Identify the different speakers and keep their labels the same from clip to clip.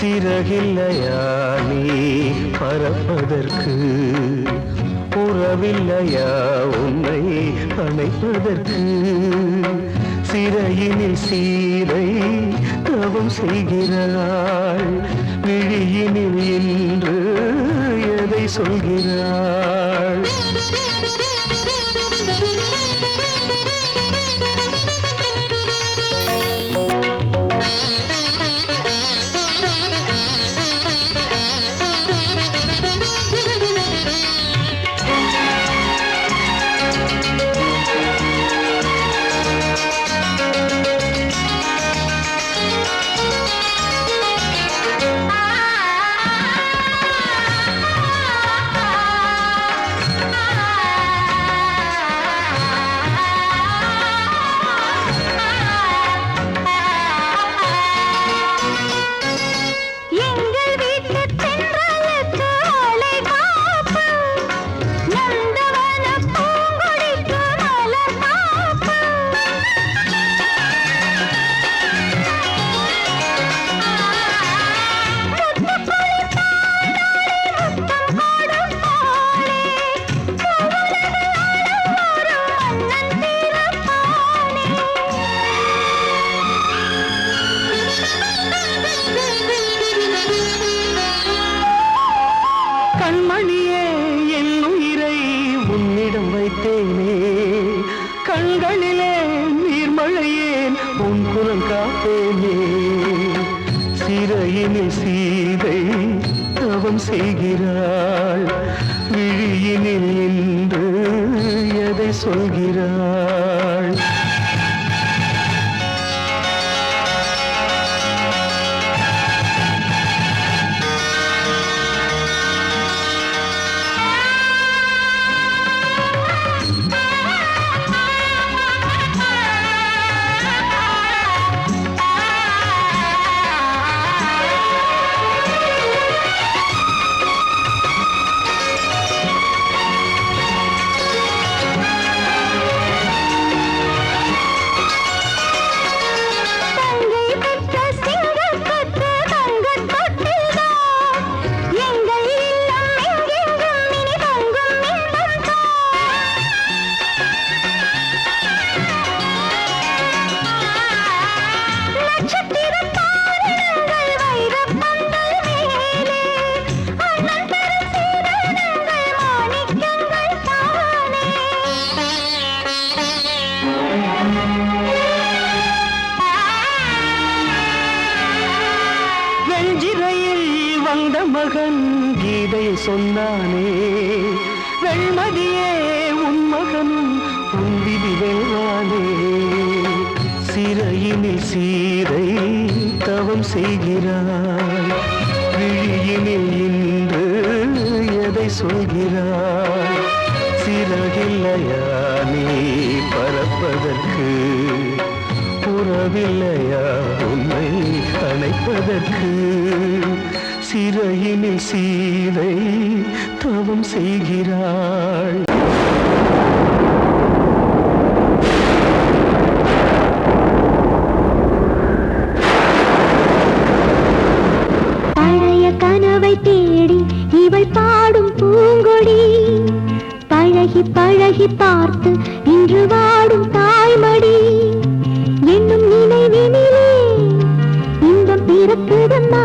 Speaker 1: சிறகில்லையா நீ? பறப்பதற்கு உறவில்லையா உன்னை அணைப்பதற்கு? சிறையினில் சீரை தவம் செய்கிறாள் விழியினில் இன்று எதை சொல்கிறாள்? எதை சொல்கிறாள் சொன்னானே. வெண்மதியே உன் மகனும் உன் விதி வெல்வானே. சிறையினில் சீரை தவம் செய்கிறாய். விழியினில் இன்று எதை சொல்கிறாய்? சிறகில்லையா நீ பறப்பதற்கு உறவில்லையா உன்னை அணைப்பதற்கு? சிறையினில் சீதை தவம் செய்கிறாள்.
Speaker 2: பழைய கனவை தேடி இவள் பாடும் பூங்கொடி பழகி பழகி பார்த்து இன்று வாடும் தாய்மடி. என்னும் நினைவினிலே இன்பம் பிறக்குதம்மா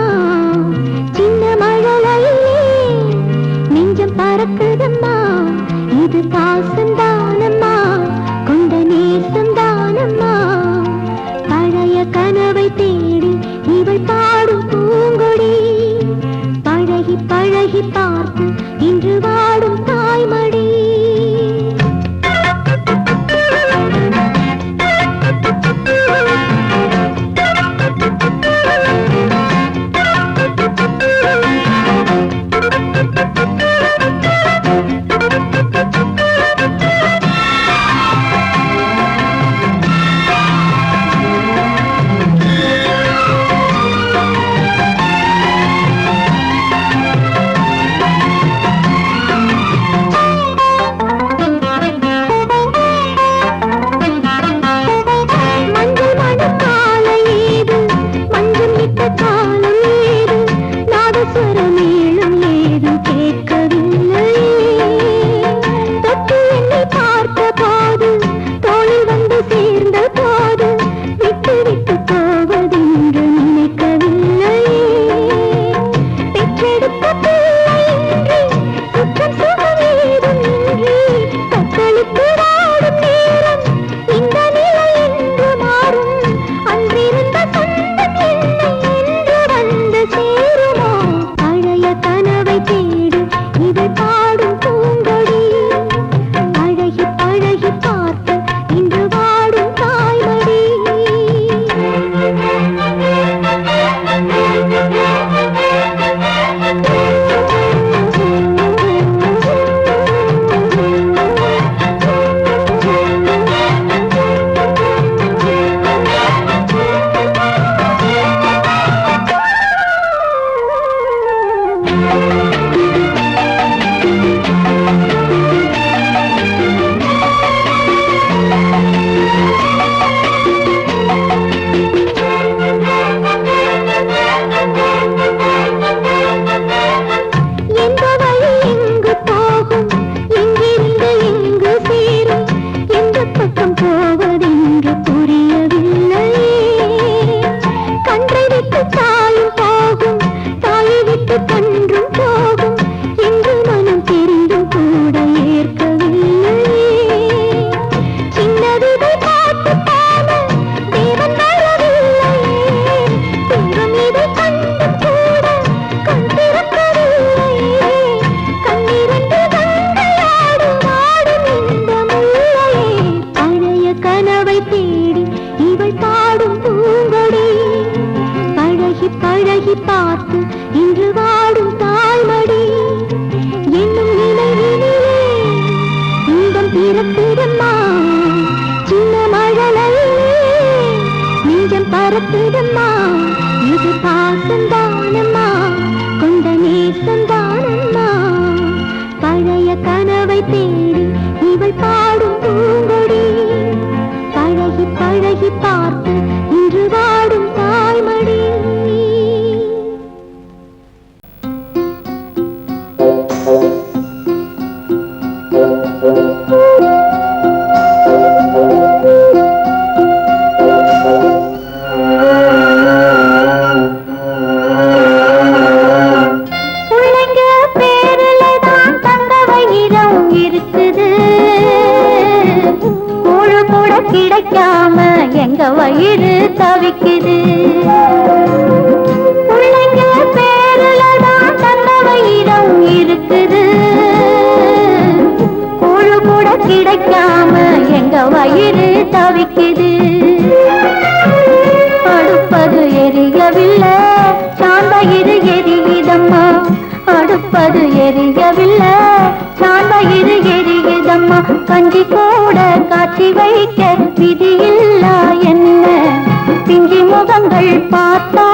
Speaker 2: விதியில்லா என்ன? பிஞ்சி முகங்கள்
Speaker 1: பார்த்தா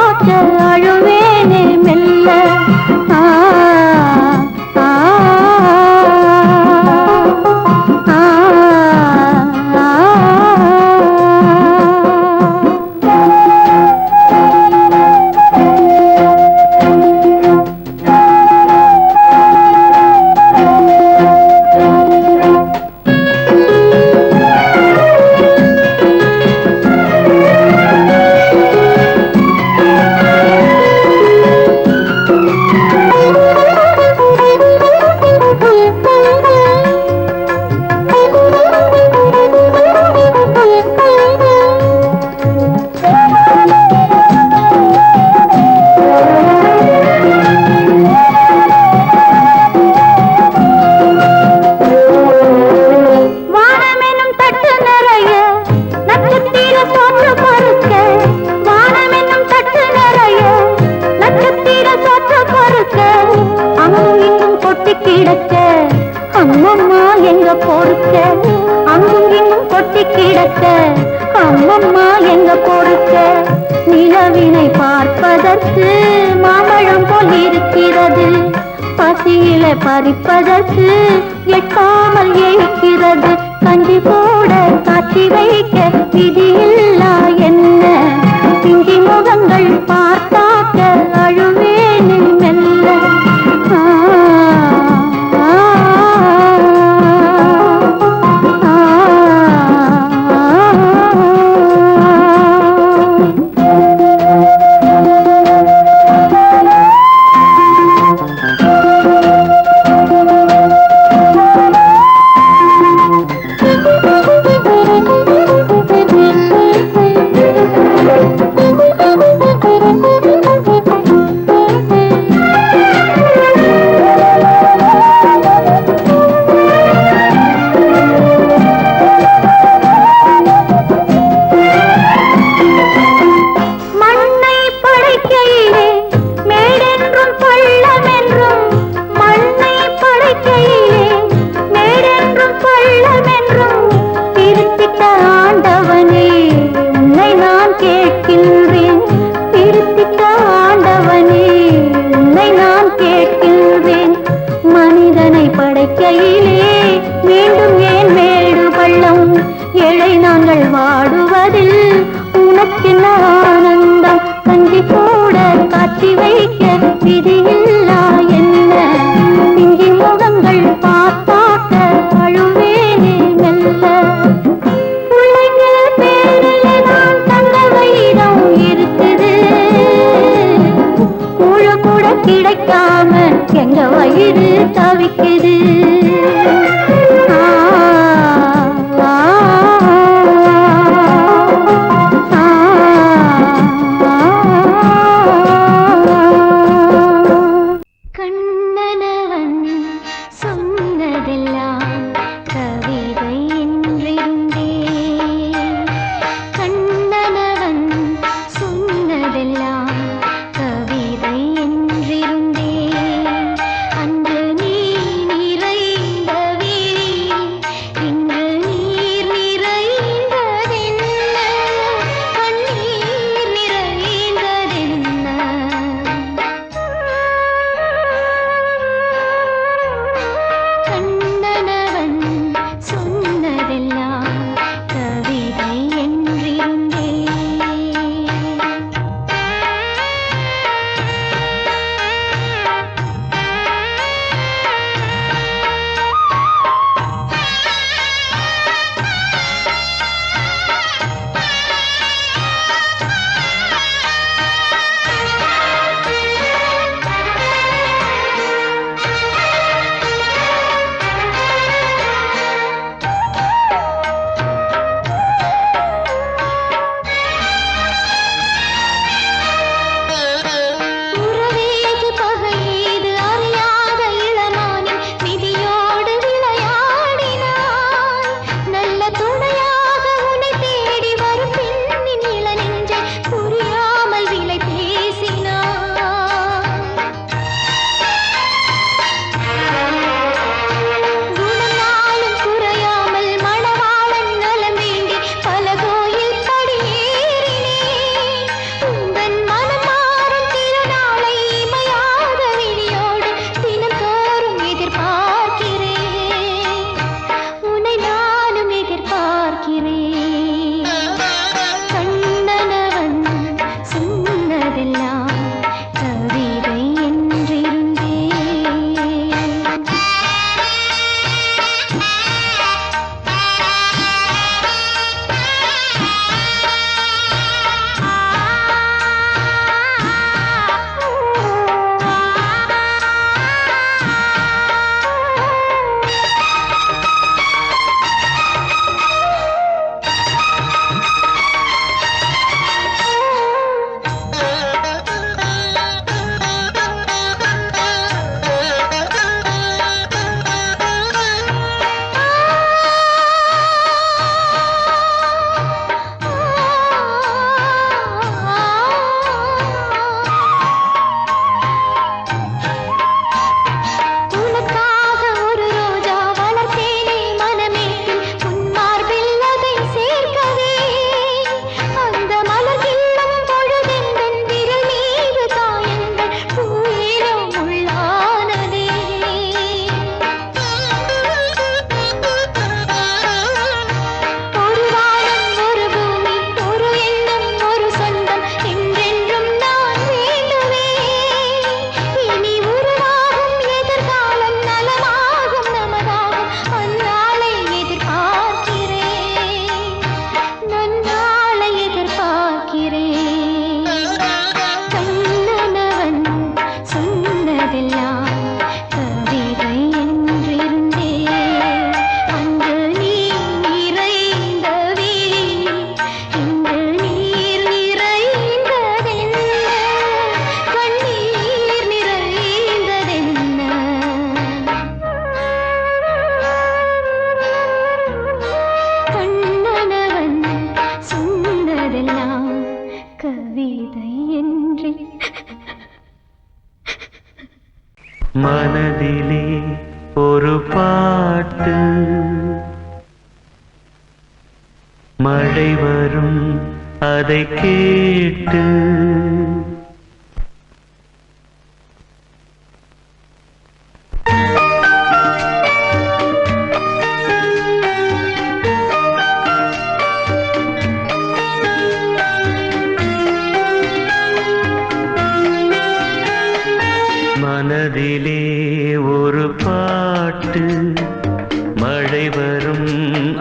Speaker 1: மழை வரும்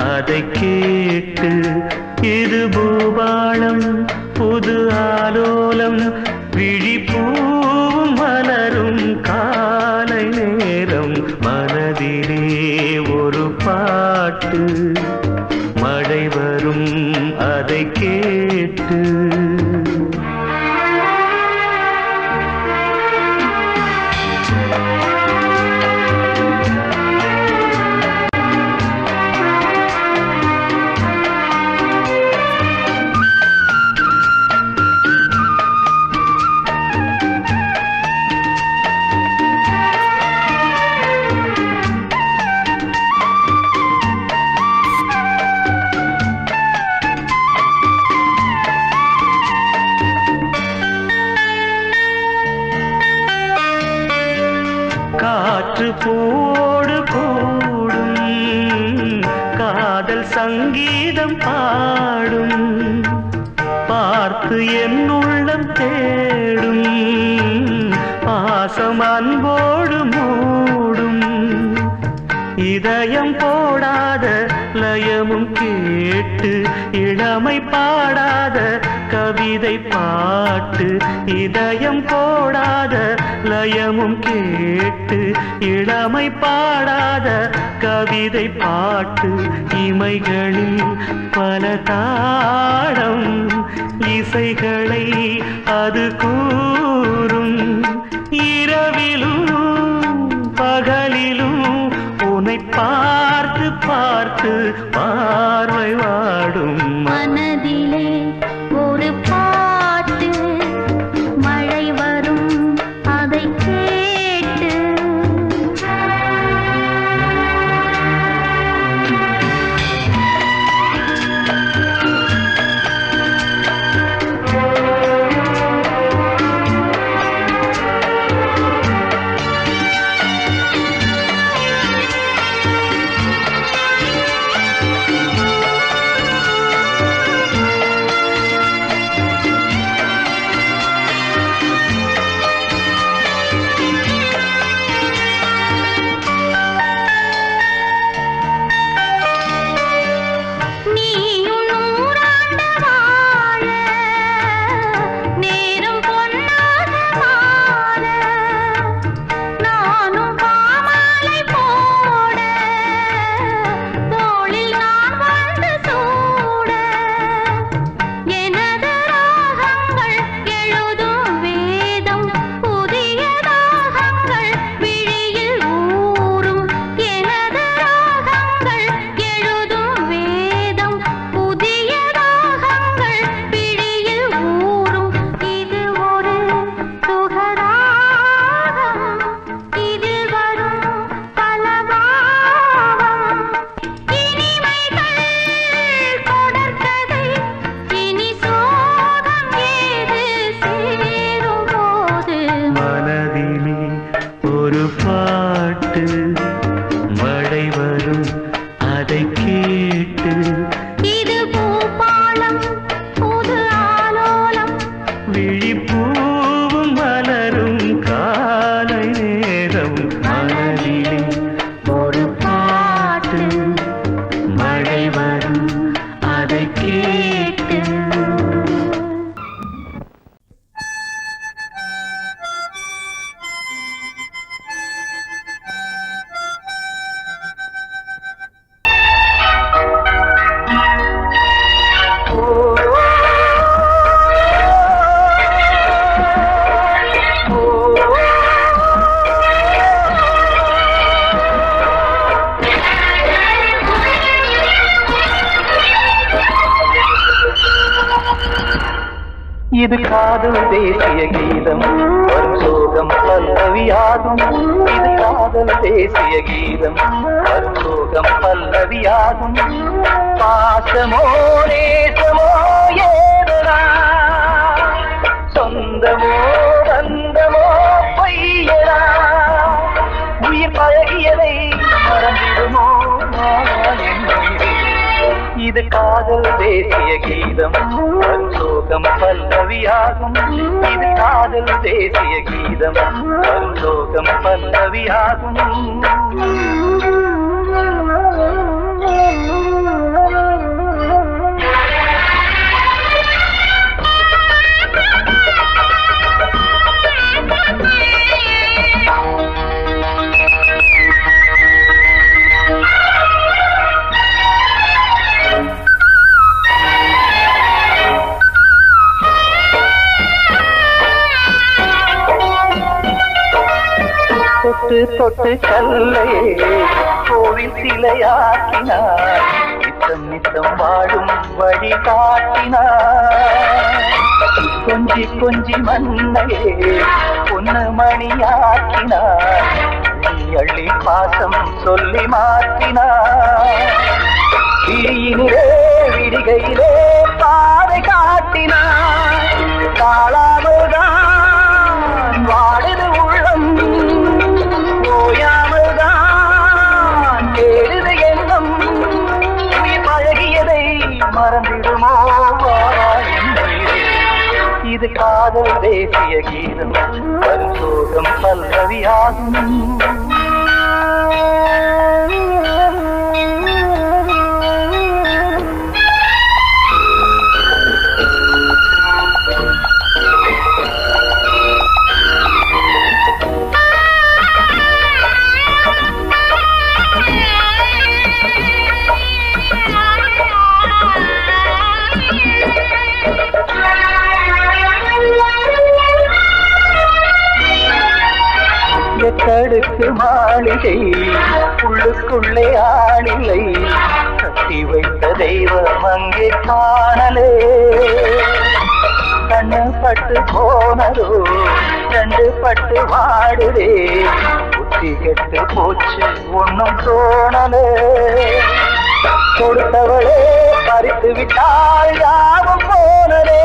Speaker 1: அதை கேட்டு இது பூபாளம் புது ஆலோலம் விழி காற்று போடு கூடும். காதல் சங்கீதம் பாடும். பார்த்து என் உள்ளம் தேடும். பாசம் அன்போடு மூடும். இதயம் போடாத லயமும் கேட்டு இளமை பாடாத கவிதை பாட்டு இதயம் போடாத லயமும் கேட்டு. கேட்டு இளமை பாடாத கவிதை பாட்டு இமைகளில் பல தாடம் இசைகளை அது கூறும். இரவிலும் பகலிலும் உன்னை பார்த்து பார்த்து பார்வை வாடும்.
Speaker 2: மனதிலே
Speaker 3: நாட்டமோ நேசமோ ஏதனா சொந்தமோ பந்தமோ பொய்யனா உயிர் பழகியதை மறந்திடுமோ இது காதல் தேசிய கீதம் வரும் சோகம் பல்லவியாகும். இது காதல் தேசிய கீதம் வரும் சோகம் பல்லவியாகும். தொட்டு தொட்டு கல்லை கோவில் சிலையாக்கினார். நித்தம் நித்தம் வாழும் வழி காட்டினார். கொஞ்சி கொஞ்சி மன்னையே பொன்னு மணியாக்கினார் அள்ளி பாசம் சொல்லி மாற்றினார். விழியினிலே விடிகையிலே பாதை காட்டினார். காதல் தேசிய கீதம் வரும் சோகம் பல்லவியாகும். போனதோ ரெண்டு பட்டு வாடுதே. புத்தி கெட்டு போச்சு ஒன்னும் தோணலே. கொடுத்தவளே பறித்து விட்டால் யாவும் போனதே.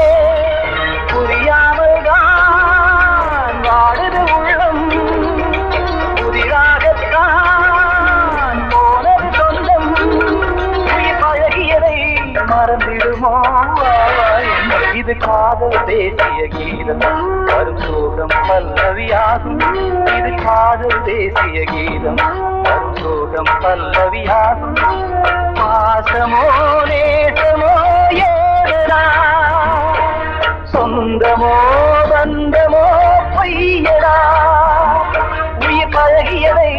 Speaker 3: மறந்திடுமோ? இது காதல் தேசிய கீதம். வரும் சோகம் பல்லவியாகும். இது காதல் தேசிய கீதம். வரும் சோகம் பல்லவியாகும். பாசமோ நேசமோ ஏறா சொந்தமோ பந்தமோ பொய்யடா? உயிர் பழகியதை